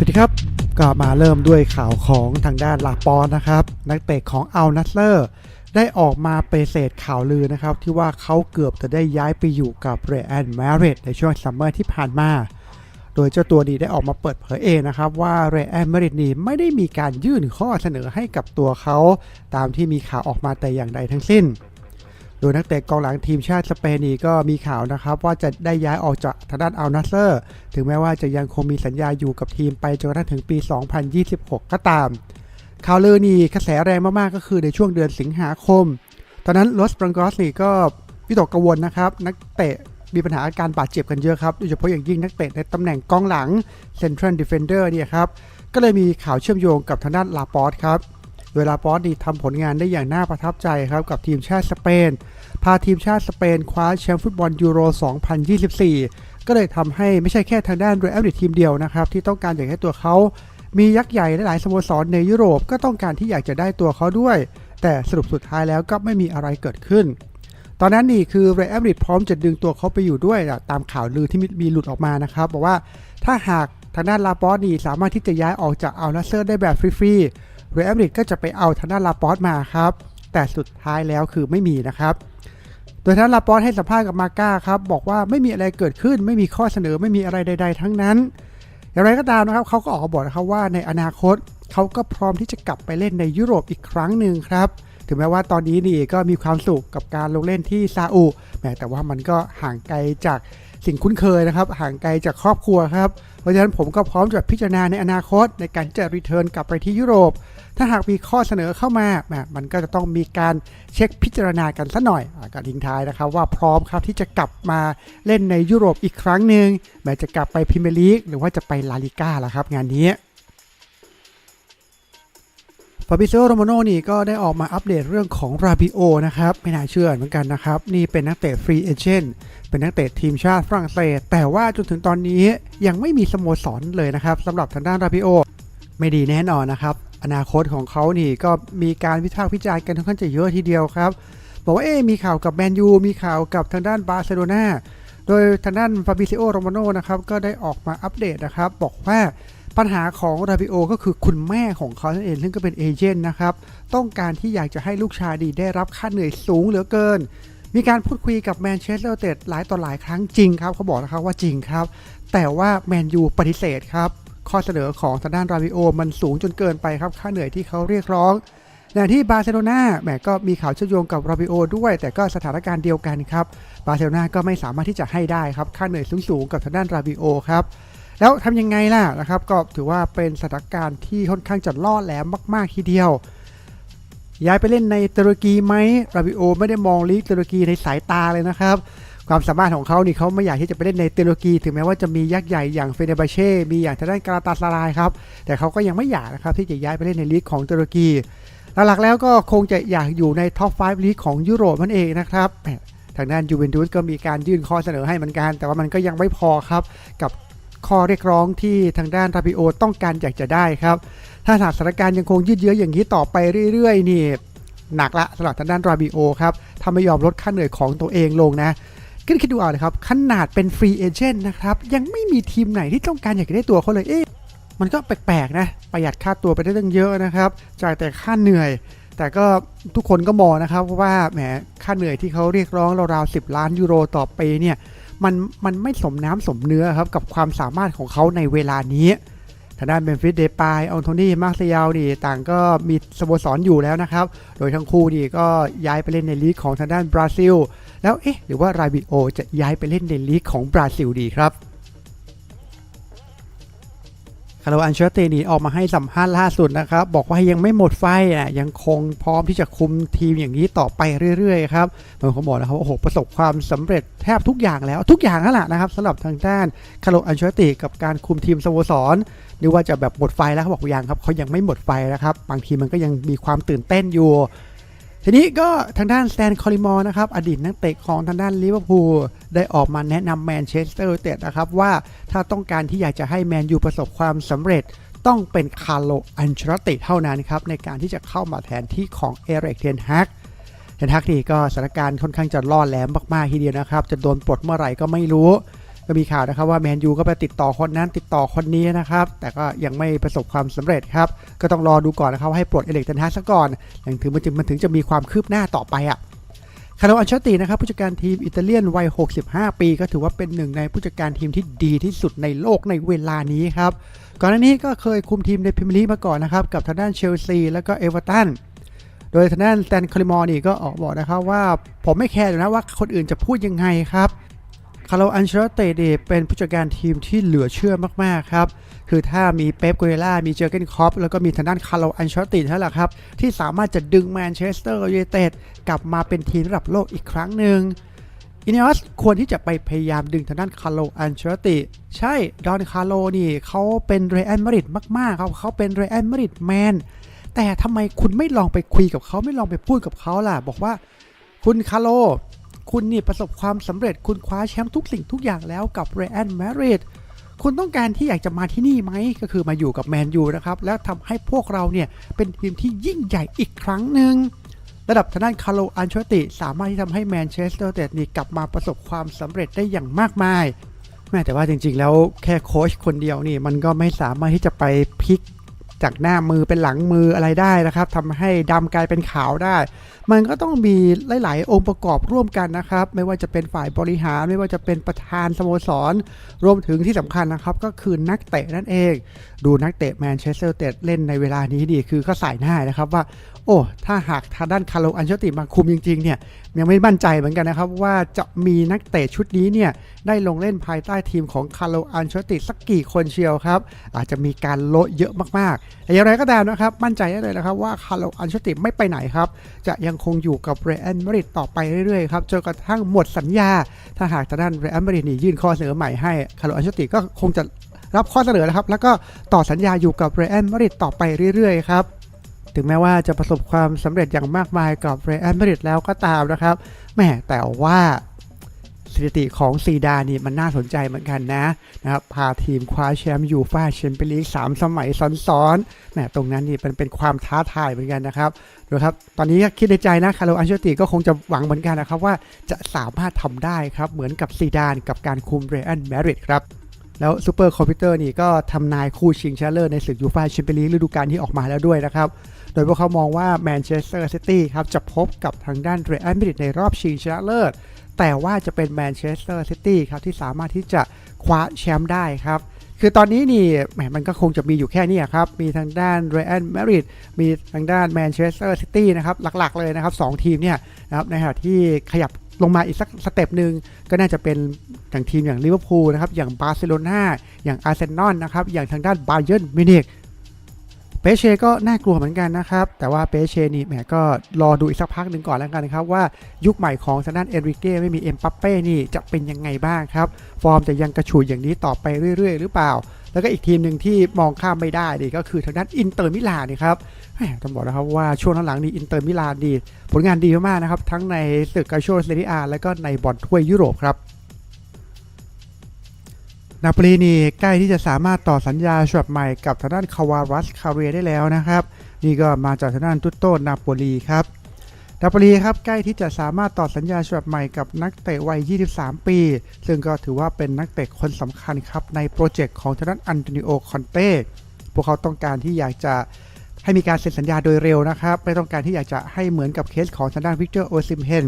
สวัสดีครับก็มาเริ่มด้วยข่าวของทางด้านลาปอนนะครับ นักเตะของอัลนัสเลอร์ได้ออกมาเปเสธข่าวลือนะครับ ที่ว่าเขาเกือบจะได้ย้ายไปอยู่กับเรอันมาริดในช่วงซัมเมอร์ที่ผ่านมา โดยเจ้าตัวนี้ได้ออกมาเปิดเผยเองนะครับว่าเรอันมาริดนี่ไม่ได้มีการยื่นข้อเสนอให้กับตัวเขา ตามที่มีข่าวออกมาแต่อย่างใดทั้งสิ้น โดยนักเตะกองหลังทีมชาติสเปนนี่ก็มีข่าวนะครับ ว่าจะได้ย้ายออกจากทางด้านอัลนัสเซอร์ ถึงแม้ว่าจะยังคงมีสัญญาอยู่กับทีมไปจนกระทั่งถึงปี 2026 ก็ตาม ข่าวลือนี่กระแสแรงมากๆก็คือในช่วงเดือนสิงหาคม ตอนนั้นลอสบรังกอสนี่ก็วิตกกังวลนะครับ นักเตะมีปัญหาอาการบาดเจ็บกันเยอะครับ โดยเฉพาะอย่างยิ่งนักเตะในตำแหน่งกองหลัง Central Defender เนี่ยครับ ก็เลยมีข่าวเชื่อมโยงกับทางด้านลาปอสครับ โดยลาปอสนี่ทำผลงานได้อย่างน่าประทับใจครับกับทีมชาติสเปน พาทีมชาติสเปนคว้าแชมป์ฟุตบอลยูโร 2024 ก็เลยทำให้ไม่ใช่แค่ทางด้านเรอัลมาดริดทีมเดียวนะครับที่ต้องการอยากให้ตัวเขามียักษ์ใหญ่หลายสโมสรในยุโรปก็ต้องการที่อยากจะได้ตัวเขาด้วย แต่สรุปสุดท้ายแล้วก็ไม่มีอะไรเกิดขึ้น ตอนนั้นนี่คือเรอัลมาดริดพร้อมจะดึงตัวเขาไปอยู่ด้วยตามข่าวลือที่มีหลุดออกมานะครับบอกว่าถ้าหากทางด้านลาปอสนี่สามารถที่จะย้ายออกจากอัลนัสเซอร์ได้แบบฟรีๆ เรอัลมาดริดก็จะไปเอาทางด้านลาปอสมาครับ แต่สุดท้ายแล้วคือไม่มีนะครับ โดยท่านลาปอสให้สัมภาษณ์กับมาก้าครับ บอกว่าไม่มีอะไรเกิดขึ้น ไม่มีข้อเสนอไม่มีอะไรใด ๆ ทั้งนั้น อย่างไรก็ตามนะครับเขาก็ออกบอกนะครับว่าในอนาคตเขาก็พร้อมที่จะกลับไปเล่นในยุโรปอีกครั้งหนึ่งครับถึงแม้ว่าตอนนี้นี่ก็มีความสุขกับการลงเล่นที่ซาอุแหมแต่ว่ามันก็ห่างไกลจาก สิ่งคุ้นเคยนะครับ ห่างไกลจากครอบครัวครับ เพราะฉะนั้นผมก็พร้อมจะพิจารณาในอนาคต ในการจะรีเทิร์นกลับไปที่ยุโรป ถ้าหากมีข้อเสนอเข้ามาแหมมันก็จะต้องมีการเช็คพิจารณากันสัหน่อยอการทิ้งท้ายนะครับ ว่าพร้อมครับที่จะกลับมาเล่นในยุโรปอีกครั้งหนึ่งแม้จะกลับไปพรีเมียร์ลีกหรือว่าจะไปลาลิก้าล่ะครับ งานนี้ ฟาบิโซโรโมโนนี่ก็ได้ออกมาอัปเดตเรื่องของราบิโอนะครับ ไม่น่าเชื่อเหมือนกันนะครับ นี่เป็นนักเตะฟรีเอเจนต์เป็นนักเตะทีมชาติฝรั่งเศส แต่ว่าจนถึงตอนนี้ยังไม่มีสโมสรเลยนะครับสำหรับทางด้านราบิโอไม่ดีแน่นอนนะครับ อนาคตของเขานี่ก็มีการวิพากษ์วิจารณ์กันค่อนข้างจะเยอะทีเดียวครับ บอกว่าเอ๊มีข่าวกับแมนยูมีข่าวกับทางด้านบาร์เซโลนาโดยทางด้านฟาบิซิโอโรมาโนนะครับก็ได้ออกมาอัปเดตนะครับ บอกว่า ปัญหาของราบิโอก็คือคุณแม่ของเขานั่นเองซึ่งก็เป็นเอเจนต์นะครับ ต้องการที่อยากจะให้ลูกชายดีได้รับค่าเหนื่อยสูงเหลือเกิน มีการพูดคุยกับแมนเชสเตอร์เตดหลายต่อหลายครั้งจริงครับเขาบอกนะครับว่าจริงครับ แต่ว่าแมนยูปฏิเสธครับ ข้อเสนอของทางด้านราบิโอมันสูงจนเกินไปครับค่าเหนื่อยที่เขาเรียกร้องอย่างที่บาร์เซโลนาแหมก็มีข่าวเชื่อมโยงกับราบิโอด้วย แต่ก็สถานการณ์เดียวกันครับ บาร์เซโลนาก็ไม่สามารถที่จะให้ได้ครับ ค่าเหนื่อยสูงๆกับทางด้านราบิโอครับ แล้วทำยังไงล่ะนะครับก็ถือว่าเป็นสถานการณ์ที่ค่อนข้างจะล่อแหลมมาก ๆ ทีเดียว ย้ายไปเล่นในตุรกีไหมราบิโอไม่ได้มองลีกตุรกีในสายตาเลยนะครับ ความสามารถของเขานี่เขาไม่อยากที่จะไปเล่นในตุรกี ถึงแม้ว่าจะมียักษ์ใหญ่อย่างเฟเนบาเช่ มีอย่างทางด้านกาลาตาสลายครับ แต่เขาก็ยังไม่อยากนะครับที่จะย้ายไปเล่นในลีกของตุรกีหลักๆแล้วก็คงจะอยากอยู่ในท็อป 5 ลีกของยุโรปนั่นเองนะครับทางด้านยูเวนตุสก็มีการยื่นข้อเสนอให้เหมือนกัน แต่ว่ามันก็ยังไม่พอครับกับ ข้อเรียกร้องที่ทางด้านราบิโอต้องการอยากจะได้ครับ ถ้าหากสถานการณ์ยังคงยืดเยื้ออย่างนี้ต่อไปเรื่อยๆนี่หนักละสำหรับทางด้านราบิโอครับถ้าไม่ยอมลดค่าเหนื่อยของตัวเองลงนะก็คิดดูเอาเลยครับขนาดเป็นฟรีเอเจนต์นะครับยังไม่มีทีมไหนที่ต้องการอยากจะได้ตัวเขาเลยเอ๊ะมันก็แปลกๆนะประหยัดค่าตัวไปได้ตั้งเยอะนะครับจ่ายแต่ค่าเหนื่อย แต่ก็ทุกคนก็มองนะครับว่าแหมค่าเหนื่อยที่เขาเรียกร้องราวๆ10ล้านยูโรต่อปีเนี่ย มันมันไม่สมน้ำสมเนื้อครับกับความสามารถของเขาในเวลานี้ทางด้านเบนฟิสเดปายออนโทนี่มาร์เซียลนี่ต่างก็มีสโมสรอยู่แล้วนะครับ โดยทั้งคู่นี่ก็ย้ายไปเล่นในลีกของทางด้านบราซิล แล้วเอ๊ะหรือว่าราบิโอจะย้ายไปเล่นในลีกของบราซิลดีครับาร์โลอันเชอร์เตนีออกมาให้สัมภาษณ์ล่าสุดนะครับ บอกว่ายังไม่หมดไฟอะยังคงพร้อมที่จะคุมทีมอย่างนี้ต่อไปเรื่อยๆครับเหมือนเขาบอกนะครับว่าโอ้โหประสบความสำเร็จแทบทุกอย่างแล้วทุกอย่างนั่นแหละนะครับสำหรับทางด้านคาร์โลอันเชอร์เตกับการคุมทีมสโมสรนึกว่าจะแบบหมดไฟแล้วเขาบอกยังครับเขายังไม่หมดไฟนะครับบางทีมันก็ยังมีความตื่นเต้นอยู่ ทีนี้ก็ทางด้านแตนคอลิมอร์นะครับอดีตนักเตะของทางด้านลิเวอร์พูลได้ออกมาแนะนำแมนเชสเตอร์ยูไนเต็ดนะครับว่าถ้าต้องการที่อยากจะให้แมนยูประสบความสำเร็จต้องเป็นคาร์โลอันเชลติเท่านั้นครับในการที่จะเข้ามาแทนที่ของเอเรกเทนฮักเทนฮักนี่ก็สถานการณ์ค่อนข้างจะล่อแหลมมากๆทีเดียวนะครับ จะโดนปลดเมื่อไหร่ก็ไม่รู้ ก็มีข่าวนะครับว่าแมนยูก็ไปติดต่อคนนั้นติดต่อคนนี้นะครับ แต่ก็ยังไม่ประสบความสำเร็จครับ ก็ต้องรอดูก่อนนะครับให้ปลดเอเล็กเทนฮาซะก่อนอย่างถึงมันถึงมันถึงจะมีความคืบหน้าต่อไปอะคาร์โลอันเชตินะครับผู้จัดการทีมอิตาเลียนวัย 65 ปี ก็ถือว่าเป็นหนึ่งในผู้จัดการทีมที่ดีที่สุดในโลกในเวลานี้ครับก่อนหน้านี้ก็เคยคุมทีมในพรีเมียร์ลีกมาก่อนนะครับกับทางด้านเชลซีแล้วก็เอเวอร์ตันโดยทางด้านสแตนคลิมอร์นี่ก็ออกบอกนะครับว่าผมไม่แคร์นะว่าคนอื่นจะพูดยังไงครับ คาร์โลอันเชลตินี่เป็นผู้จัดการทีมที่เหลือเชื่อมากๆครับ คือถ้ามีเป๊ปกัวเดล่า มีเจอร์เกนคอปแล้วก็มีทางด้านคาร์โลอันเชลตินั่นแหละครับ ที่สามารถจะดึงแมนเชสเตอร์ยูไนเต็ดกลับมาเป็นทีมระดับโลกอีกครั้งหนึ่งอินเนอสควรที่จะไปพยายามดึงทางด้านคาร์โลอันเชลติ ใช่ ดอนคาร์โลนี่เขาเป็นเรอัลมาดริดมากๆครับเขาเป็นเรอัลมาดริดแมนแต่ทำไมคุณไม่ลองไปคุยกับเขาไม่ลองไปพูดกับเขาล่ะ บอกว่า คุณคาร์โล คุณนี่ประสบความสำเร็จคุณคว้าแชมป์ทุกสิ่งทุกอย่างแล้วกับเรอัลมาริดคุณต้องการที่อยากจะมาที่นี่ไหมก็คือมาอยู่กับแมนยูนะครับ แล้วทำให้พวกเราเนี่ยเป็นทีมที่ยิ่งใหญ่อีกครั้งหนึ่งระดับทางด้านคาร์โลอันเชติ สามารถที่ทำให้แมนเชสเตอร์ยูไนเต็ดนี่กลับมาประสบความสำเร็จได้อย่างมากมายแม่แต่ว่าจริงๆ แล้วแค่โค้ชคนเดียวนี่มันก็ไม่สามารถที่จะไปพลิกจากหน้ามือเป็นหลังมืออะไรได้นะครับทำให้ดำกลายเป็นขาวได้ มันก็ต้องมีหลาย ๆ องค์ประกอบร่วมกันนะครับ ไม่ว่าจะเป็นฝ่ายบริหาร ไม่ว่าจะเป็นประธานสโมสร รวมถึงที่สำคัญนะครับ ก็คือนักเตะนั่นเอง ดูนักเตะแมนเชสเตอร์เตดเล่นในเวลานี้ดีคือก็ใส่หน้านะครับว่า โอ้ ถ้าหากทางด้านคาร์โลอันเชติมาคุมจริง ๆ เนี่ยยังไม่มั่นใจเหมือนกันนะครับ ว่าจะมีนักเตะชุดนี้เนี่ยได้ลงเล่นภายใต้ทีมของคาร์โลอันเชติสักกี่คนเชียวครับ อาจจะมีการโละเยอะมาก ๆ แต่อย่างไรก็ตามนะครับ มั่นใจได้เลยนะครับว่าคาร์โลอันเชติไม่ไปไหนครับ จะยังคงอยู่กับเรอัลมาดริดต่อไปเรื่อยๆครับจนกระทั่งหมดสัญญา ถ้าหากทางด้านเรอัลมาดริดนี่ยื่นข้อเสนอใหม่ให้คาร์โลอันเชติก็คงจะรับข้อเสนอนะครับ แล้วก็ต่อสัญญาอยู่กับเรอัลมาดริดต่อไปเรื่อยๆครับถึงแม้ว่าจะประสบความสำเร็จอย่างมากมายกับเรอัลมาดริดแล้วก็ตามนะครับแหมแต่ว่า ถิติของซีดานี่มันน่าสนใจเหมือนกันนะนะครับพาทีมคว้าแชมป์ยูฟ่าแชมเปี้ยนลีก3สมัยซ้อนๆแหมตรงนั้นนี่เป็นเป็นความท้าทายเหมือนกันนะครับดูครับตอนนี้คิดในใจนะคาร์โลอันเชลติก็คงจะหวังเหมือนกันนะครับว่าจะสามารถทำได้ครับเหมือนกับซีดานกับการคุมเรอัลมาดริดครับแล้วซูเปอร์คอมพิวเตอร์นี่ก็ทำนายคู่ชิงชนะเลิศในศึกยูฟ่าแชมเปี้ยนลีกฤดูกาลที่ออกมาแล้วด้วยนะครับ โดยพวกเขามองว่าแมนเชสเตอร์ซิตี้ครับจะพบกับทางด้านเรอัลมาดริดในรอบชิงชนะเลิศ แต่ว่าจะเป็นแมนเชสเตอร์ซิตี้ครับที่สามารถที่จะคว้าแชมป์ได้ครับคือตอนนี้นี่แหมมันก็คงจะมีอยู่แค่นี้ครับ มีทางด้านเรอัลมาดริดมีทางด้านแมนเชสเตอร์ซิตี้นะครับ หลักๆเลยนะครับสองทีมเนี่ยนะครับในขณะที่ขยับลงมาอีกสักสเต็ปหนึ่งก็น่าจะเป็นอย่างทีมอย่างลิเวอร์พูลนะครับ อย่างบาร์เซโลนาอย่างอาร์เซนอลนะครับ อย่างทางด้านบาเยิร์นมิวนิก เปเช่ก็น่ากลัวเหมือนกันนะครับ แต่ว่าเปเช่นี่แหมก็รอดูอีกสักพักหนึ่งก่อนแล้วกันนะครับ ว่ายุคใหม่ของทางด้านเอริเก้ไม่มีเอ็มปัปเป้นี่จะเป็นยังไงบ้างครับ ฟอร์มจะยังกระฉูดอย่างนี้ต่อไปเรื่อย ๆ หรือเปล่า แล้วก็อีกทีมหนึ่งที่มองข้ามไม่ได้นี่ก็คือทางด้านอินเตอร์มิลานนี่ครับแหมต้องบอกนะครับว่าช่วงหลังๆนี้อินเตอร์มิลานดี ผลงานดีมากๆนะครับทั้งในศึกกาโชเซเรียอาและก็ในบอลถ้วยยุโรปครับ นาโปลีนี่ใกล้ที่จะสามารถต่อสัญญาฉบับใหม่กับทางด้านคาวารัสคาเรียได้แล้วนะครับ นี่ก็มาจากทางด้านตุตโต้นาโปลีครับนาโปลีครับใกล้ที่จะสามารถต่อสัญญาฉบับใหม่กับนักเตะวัย 23 ปี ซึ่งก็ถือว่าเป็นนักเตะคนสำคัญครับในโปรเจกต์ของทางด้านอันโตนิโอคอนเต้พวกเขาต้องการที่อยากจะให้มีการเซ็นสัญญาโดยเร็วนะครับ ไม่ต้องการที่อยากจะให้เหมือนกับเคสของทางด้านวิกเตอร์โอซิมเฮน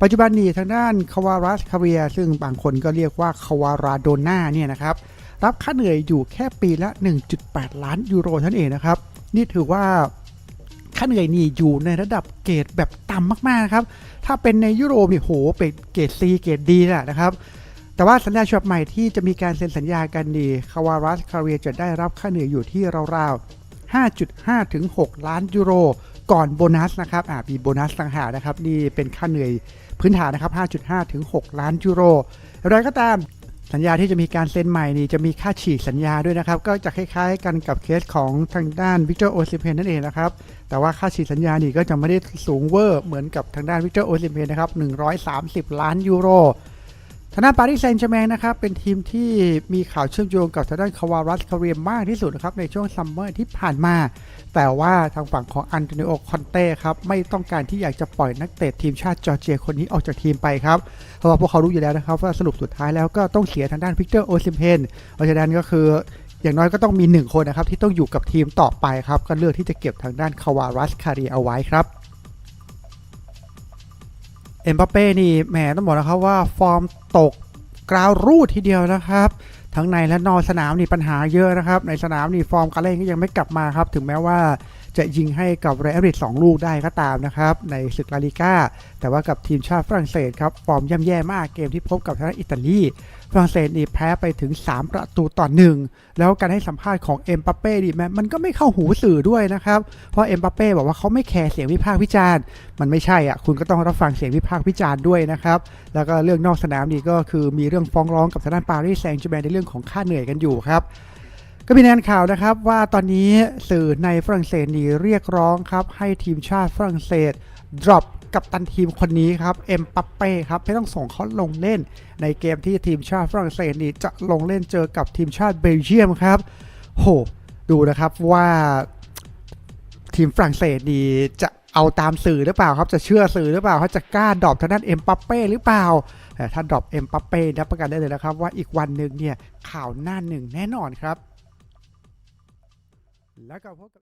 ปัจจุบันนี้ทางด้านคาวารัสคาเวียซึ่งบางคนก็เรียกว่าคาวาราโดนาเนี่ยนะครับรับค่าเหนื่อยอยู่แค่ปีละ 1.8 ล้านยูโรท่านเองนะครับ นี่ถือว่าค่าเหนื่อยนี่อยู่ในระดับเกรดแบบต่ำมากๆนะครับ ถ้าเป็นในยุโรปนี่โหเป็นเกรด C เกรด D แหละนะครับ แต่ว่าสัญญาฉบับใหม่ที่จะมีการเซ็นสัญญากันดีคาวารัสคาเวียจะได้รับค่าเหนื่อยอยู่ที่ราวๆ5.5ถึง6ล้านยูโร ก่อนโบนัสนะครับอ่ามีโบนัสต่างหากนะครับนี่เป็นค่าเหนื่อยพื้นฐานนะครับ 5.5 ถึง 6 ล้านยูโรอย่างไรก็ตามสัญญาที่จะมีการเซ็นใหม่นี่จะมีค่าฉีกสัญญาด้วยนะครับ ก็จะคล้ายๆกันกับเคสของทางด้านวิกเตอร์โอซิเพนนั่นเองนะครับ แต่ว่าค่าฉีกสัญญานี่ก็จะไม่ได้สูงเวอร์เหมือนกับทางด้านวิกเตอร์โอซิเพนนะครับ 130 ล้านยูโร ทางด้านปารีสแซงต์แชร์แมงนะครับเป็นทีมที่มีข่าวเชื่อมโยงกับทางด้านคาวารัสคาเรียมมากที่สุดนะครับในช่วงซัมเมอร์ที่ผ่านมา แต่ว่าทางฝั่งของอันโตนิโอคอนเต้ครับไม่ต้องการที่อยากจะปล่อยนักเตะทีมชาติจอร์เจียคนนี้ออกจากทีมไปครับเพราะว่าพวกเขารู้อยู่แล้วนะครับว่าสรุปสุดท้ายแล้วก็ต้องเสียทางด้านพิกเตอร์โอซิมเพนเพราะฉะนั้นก็คืออย่างน้อยก็ต้องมีหนึ่งคนนะครับที่ต้องอยู่กับทีมต่อไปครับก็เลือกที่จะเก็บทางด้านคาวารัสคาเรียเอาไว้ครับ เอ็มบัปเป้นี่แหมต้องบอกนะครับว่าฟอร์มตกกราวรูดทีเดียวนะครับ ทั้งในและนอกสนามนี่ปัญหาเยอะนะครับ ในสนามนี่ฟอร์มการเล่นก็ยังไม่กลับมาครับ ถึงแม้ว่าจะยิงให้กับเรอัลมาดริดสองลูกได้ก็ตามนะครับ ในศึกลาลิก้า แต่ว่ากับทีมชาติฝรั่งเศสครับฟอร์มย่ำแย่มากเกมที่พบกับทางอิตาลีฝรั่งเศสนี่แพ้ไปถึง 3 ประตูต่อหนึ่งแล้วการให้สัมภาษณ์ของเอ็มบัปเป้นี่แม้มันก็ไม่เข้าหูสื่อด้วยนะครับ เพราะเอ็มบัปเป้บอกว่าเขาไม่แคร์เสียงวิพากษ์วิจารณ์ มันไม่ใช่อะคุณก็ต้องรับฟังเสียงวิพากษ์วิจารณ์ด้วยนะครับ แล้วก็เรื่องนอกสนามนี่ก็คือมีเรื่องฟ้องร้องกับทางด้านปารีสแซงต์แชร์แมงในเรื่องของค่าเหนื่อยกันอยู่ครับ ก็มีรายงานข่าวนะครับว่าตอนนี้สื่อในฝรั่งเศสนี่เรียกร้องครับ ให้ทีมชาติฝรั่งเศส drop กับตันทีมคนนี้ครับ เอ็มปัปเป้ครับไม่ต้องส่งเขาลงเล่น ในเกมที่ทีมชาติฝรั่งเศสนี่จะลงเล่นเจอกับทีมชาติเบลเยียมครับ โห ดูนะครับว่าทีมฝรั่งเศสนี่จะเอาตามสื่อหรือเปล่าครับ จะเชื่อสื่อหรือเปล่าเขาจะกล้าดรอปทางด้านเอ็มปัปเป้หรือเปล่าแต่ถ้าดรอปเอ็มปัปเป้รับประกันได้เลยนะครับว่าอีกวันหนึ่งเนี่ยข่าวหน้าหนึ่งแน่นอนครับ La acabó.